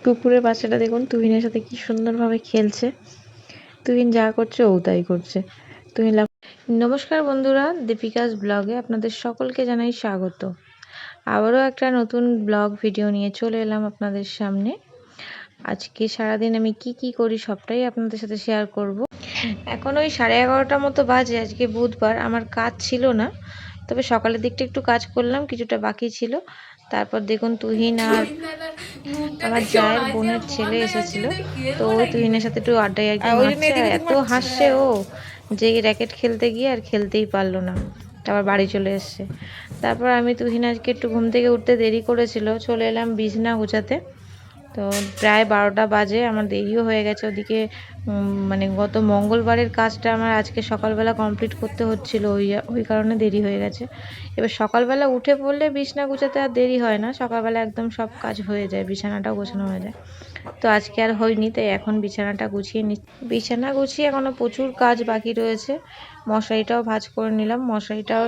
কুকুরের বাচ্চাটা দেখুন, তুহিনের সাথে কি সুন্দরভাবে খেলছে। তুহিন যা করছে, ও তাই করছে। তুহিন নমস্কার বন্ধুরা, দীপিকাস ব্লগে আপনাদের সকলকে জানাই স্বাগত। আবারও একটা নতুন ব্লগ ভিডিও নিয়ে চলে এলাম আপনাদের সামনে। আজকে সারাদিন আমি কি কি করি সবটাই আপনাদের সাথে শেয়ার করব। এখন ওই সাড়ে এগারোটার মতো বাজে, আজকে বুধবার, আমার কাজ ছিল না। তবে সকালের দিকটা একটু কাজ করলাম কিছুটা বাকি ছিল। তারপর দেখুন তুহিন আর আমার জায়ের বোনের ছেলে এসেছিল। তো তুহিনের সাথে একটু আড্ডায় আর কি এত হাসছে ও যে র্যাকেট খেলতে গিয়ে আর খেলতেই পারল না। তারপর বাড়ি চলে এসছে। তারপর আমি তুহিন আজকে একটু ঘুম থেকে উঠতে দেরি করেছিল। চলে এলাম বিছনা গোছাতে। তো প্রায় বারোটা বাজে, আমার দেরিও হয়ে গেছে। ওদিকে মানে গত মঙ্গলবারের কাজটা আমার আজকে সকালবেলা কমপ্লিট করতে হচ্ছিল, ওই ওই কারণে দেরি হয়ে গেছে। এবার সকালবেলা উঠে পড়লে বিছনা গুছাতে আর দেরি হয় না, সকালবেলা একদম সব কাজ হয়ে যায়, বিছানাটাও গোছানো হয়ে যায়। তো আজকে আর হয়নি, তাই এখন বিছানাটা গুছিয়ে নি, বিছানা গুছিয়ে এখনও প্রচুর কাজ বাকি রয়েছে। মশারিটাও ভাঁজ করে নিলাম, মশারিটাও,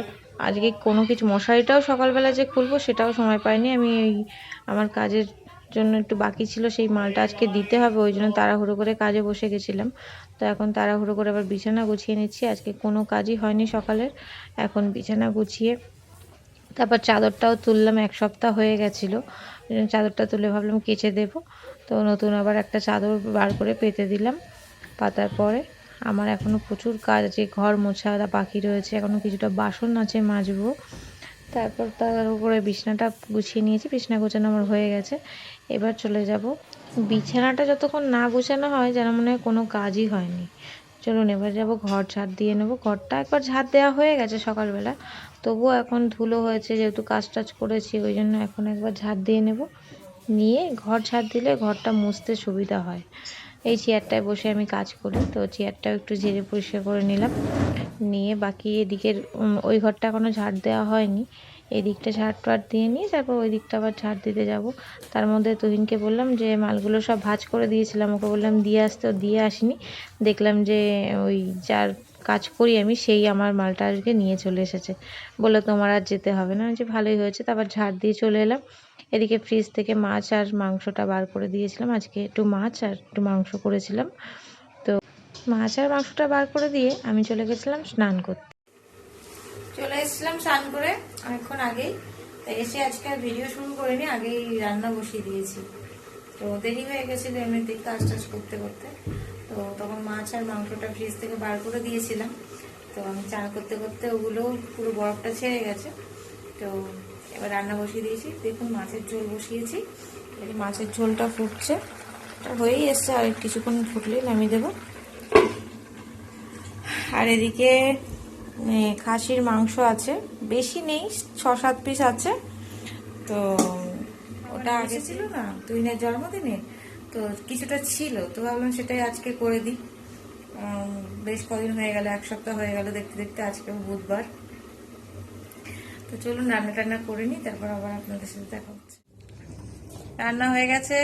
আজকে কোনো কিছু, মশারিটাও সকালবেলা যে খুলবো সেটাও সময় পাইনি, আমি আমার কাজের জন্য একটু বাকি ছিল, সেই মালটা আজকে দিতে হবে, ওই জন্য তাড়াহুড়ো করে কাজে বসে গেছিলাম। তো এখন তাড়াহুড়ো করে আবার বিছানা গুছিয়ে নিচ্ছি, আজকে কোনো কাজই হয়নি সকালের, এখন বিছানা গুছিয়ে তারপর চাদরটাও তুললাম, এক সপ্তাহ হয়ে গেছিল, ওই জন্য চাদরটা তুলে ভাবলাম কেচে দেবো। তো নতুন আবার একটা চাদর বার করে পেতে দিলাম, পাতার পরে। আমার এখনও প্রচুর কাজ আছে, ঘর মোছা বাকি রয়েছে এখনও কিছুটা বাসন আছে মাজবো। তারপর তার উপরে বিছানাটা গুছিয়ে নিয়েছি, বিছানা গোছানো আমার হয়ে গেছে। এবার চলে যাব। বিছানাটা যতক্ষণ না গোছানো হয় যেন মনে হয় কোনো কাজই হয়নি। চলুন এবার যাব, ঘর ঝাড় দিয়ে নেব। ঘরটা একবার ঝাড় দেওয়া হয়ে গেছে সকালবেলা। তবুও এখন ধুলো হয়েছে, যেহেতু কাজ টাজ করেছি, ওই জন্য এখন একবার ঝাড় দিয়ে নেব। নিয়ে ঘর ঝাড় দিলে ঘরটা মুছতে সুবিধা হয়। এই চেয়ারটায় বসে আমি কাজ করি, তো চেয়ারটাও একটু ঝেড়ে পরিষ্কার করে নিলাম। নিয়ে বাকি এদিকের ওই ঘরটা এখনও ঝাড় দেওয়া হয়নি। এই দিকটা ঝাড় টাড় দিয়ে নিয়ে তারপর ওই দিকটা আবার ঝাড় দিতে যাব। তার মধ্যে তুহিনকে বললাম যে, মালগুলো সব ভাঁজ করে দিয়েছিলাম, ওকে বললাম দিয়ে আসতে দিয়ে আসিনি। দেখলাম যে, ওই যার কাজ করি আমি, সেই আমার মালটা আজকে নিয়ে চলে এসেছে। বলল, তোমার আর যেতে হবে না। যে ভালোই হয়েছে। তারপর ঝাড় দিয়ে চলে এলাম। এদিকে ফ্রিজ থেকে মাছ আর মাংসটা বার করে দিয়েছিলাম। আজকে একটু মাছ আর একটু মাংস করেছিলাম। মাছ আর মাংসটা বার করে দিয়ে আমি চলে গেছিলাম স্নান করতে। চলে এসেছিলাম স্নান করে। অনেকক্ষণ আগেই, তাই এসে আজকে ভিডিও শুরু করিনি, আগেই রান্না বসিয়ে দিয়েছি। তো দেরি হয়ে গেছিল এমনিতেই কাজ টাজ করতে করতে। তো তখন মাছ আর মাংসটা ফ্রিজ থেকে বার করে দিয়েছিলাম। তো আমি চান করতে করতে ওগুলো পুরো বরফটা ছেড়ে গেছে। তো এবার রান্না বসিয়ে দিয়েছি। দেখুন মাছের ঝোল বসিয়েছি। মাছের ঝোলটা ফুটছে। হয়েই এসছে, আর কিছুক্ষণ ফুটলেই নামিয়ে দেবো। আর এদিকে খাসির মাংস আছে। বেশি নেই ছ সাত পিস আছে। তো ওটা আগে ছিল না? তুহিনের জন্মদিনে? তো কিছুটা ছিল তো ভাবলাম সেটাই আজকে করে দিই। বেশ কদিন হয়ে গেল এক সপ্তাহ হয়ে গেল দেখতে দেখতে আজকে বুধবার। তো চলুন রান্না টান্না করে নিই তারপর আবার আপনাদের সাথে দেখা হচ্ছে। রান্না হয়ে গেছে।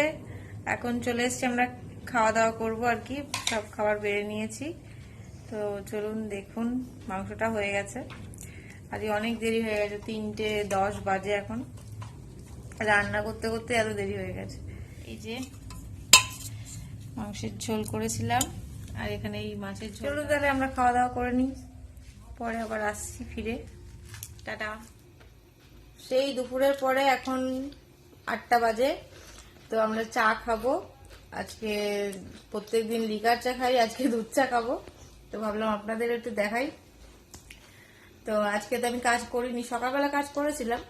এখন চলে এসছি আমরা খাওয়া দাওয়া করব আর কি। সব খাবার বেড়ে নিয়েছি। তো চলুন দেখুন মাংসটা হয়ে গেছে। আজকে অনেক দেরি হয়ে গেছে তিনটে দশ বাজে এখন। রান্না করতে করতে এত দেরি হয়ে গেছে। এই যে মাংসের ঝোল করেছিলাম আর এখানে এই মাছের ঝোল চলুন তাহলে আমরা খাওয়া দাওয়া করে নিই। পরে আবার আসছি ফিরে। টাটা। সেই দুপুরের পরে এখন আটটা বাজে তো আমরা চা খাব। আজকে প্রত্যেকদিন লিকার চা খাই আজকে দুধ চা খাব। তো ভাবলাম আপনাদের একটু দেখাই। তো আজকে তো আমি কাজ করিনি, সকালবেলা কাজ করেছিলাম,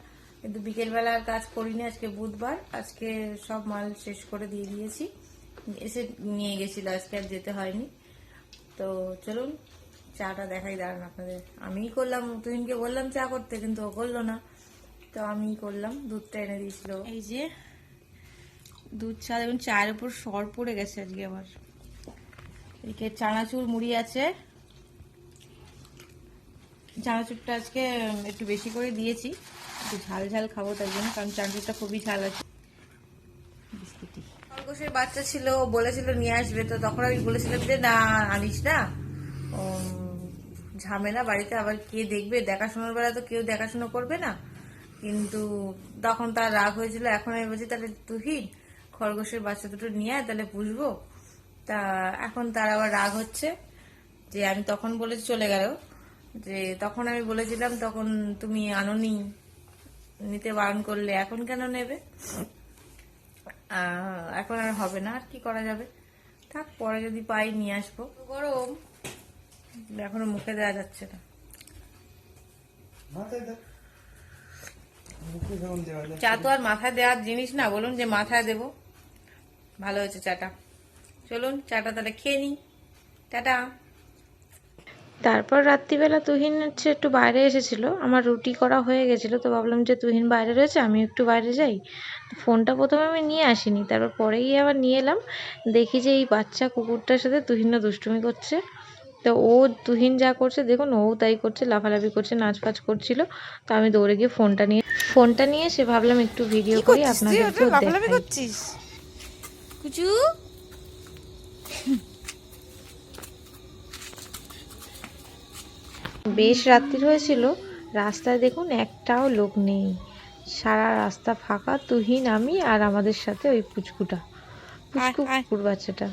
কিন্তু বিকেলবেলা কাজ করিনি আজকে বুধবার। আজকে সব মাল শেষ করে দিয়ে দিয়েছি। এসে নিয়ে গেছিল, আজকে আর যেতে হয়নি। তো চলুন, চাটা দেখাই, দাঁড়ান আপনাদের। আমিই করলাম, তুহিনকে বললাম চা করতে, কিন্তু ও করল না। তো আমিই করলাম, দুধটা এনে দিয়েছিল। এই যে, দুধ চা, দেখুন, চায়ের উপর সর পড়ে গেছে আজকে আবার। এদিকে চানাচুর মুড়ি আছে। চানাচুরটা আজকে একটু বেশি করে দিয়েছি। একটু ঝাল ঝাল খাব তার জন্য, কারণ চানাচুরটা খুবই ঝাল আছে। বিস্কিটি খরগোশের বাচ্চা ছিল বলেছিল নিয়ে আসবে, তো তখন আমি বলেছিলাম যে, না, আনিস না। ঝামেলা, বাড়িতে আবার কে দেখবে? দেখাশোনার বেলা তো কেউ দেখাশোনা করবে না। কিন্তু তখন তার রাগ হয়েছিল, এখন আমি বলছি, তাহলে তুহিন খরগোশের বাচ্চা দুটো নিয়ে তাহলে পুষবো। তা এখন তার আবার রাগ হচ্ছে যে আমি তখন বলে চলে গেল। যে তখন আমি বলেছিলাম তখন তুমি আনোনি নিতে বারণ করলে এখন কেন নেবে? এখন আর হবে না আর কি করা যাবে? থাক পরে যদি পাই নিয়ে আসব। গরম। এখনও মুখে দেওয়া যাচ্ছে না। চা তো আর মাথায় দেওয়ার জিনিস না বলুন যে মাথায় দেব। ভালো হয়েছে চাটা। চলুন চাটা তাহলে খেয়ে নিই। টাটা। তারপর রাত্রিবেলা তুহিন হচ্ছে একটু বাইরে এসেছিল। আমার রুটি করা হয়ে গেছিল তো ভাবলাম যে তুহিন বাইরে রয়েছে আমি একটু বাইরে যাই। ফোনটা প্রথমে আমি নিয়ে আসিনি তারপর পরে গিয়ে আবার নিয়ে এলাম। দেখি যে এই বাচ্চা কুকুরটার সাথে তুহিনও দুষ্টুমি করছে। তো ও তুহিন যা করছে দেখুন ও তাই করছে লাফালাফি করছে নাচ ফাচ করছিল। তো আমি দৌড়ে গিয়ে ফোনটা নিয়ে ফোনটা নিয়ে সে ভাবলাম একটু ভিডিও করি দেখাই। কুচু? বেশ রাত্রি হয়েছিল রাস্তায় দেখুন একটাও লোক নেই। সারা রাস্তা ফাঁকা তুহিন আমি আর আমাদের সাথে ওই পুচকুটা। পুচকু। কুকুর বাচ্চাটা।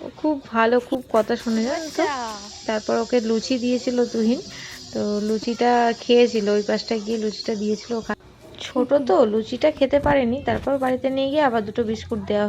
ও খুব ভালো খুব কথা শুনে জানেন তো? তারপর ওকে লুচি দিয়েছিল তুহিন। তো লুচিটা খেয়েছিল ওই পাশটা গিয়ে লুচিটা দিয়েছিল ওখানে। ছোট তো লুচিটা খেতে পারেনি। তারপর বাড়িতে নিয়ে গিয়ে আবার দুটো বিস্কুট দেওয়া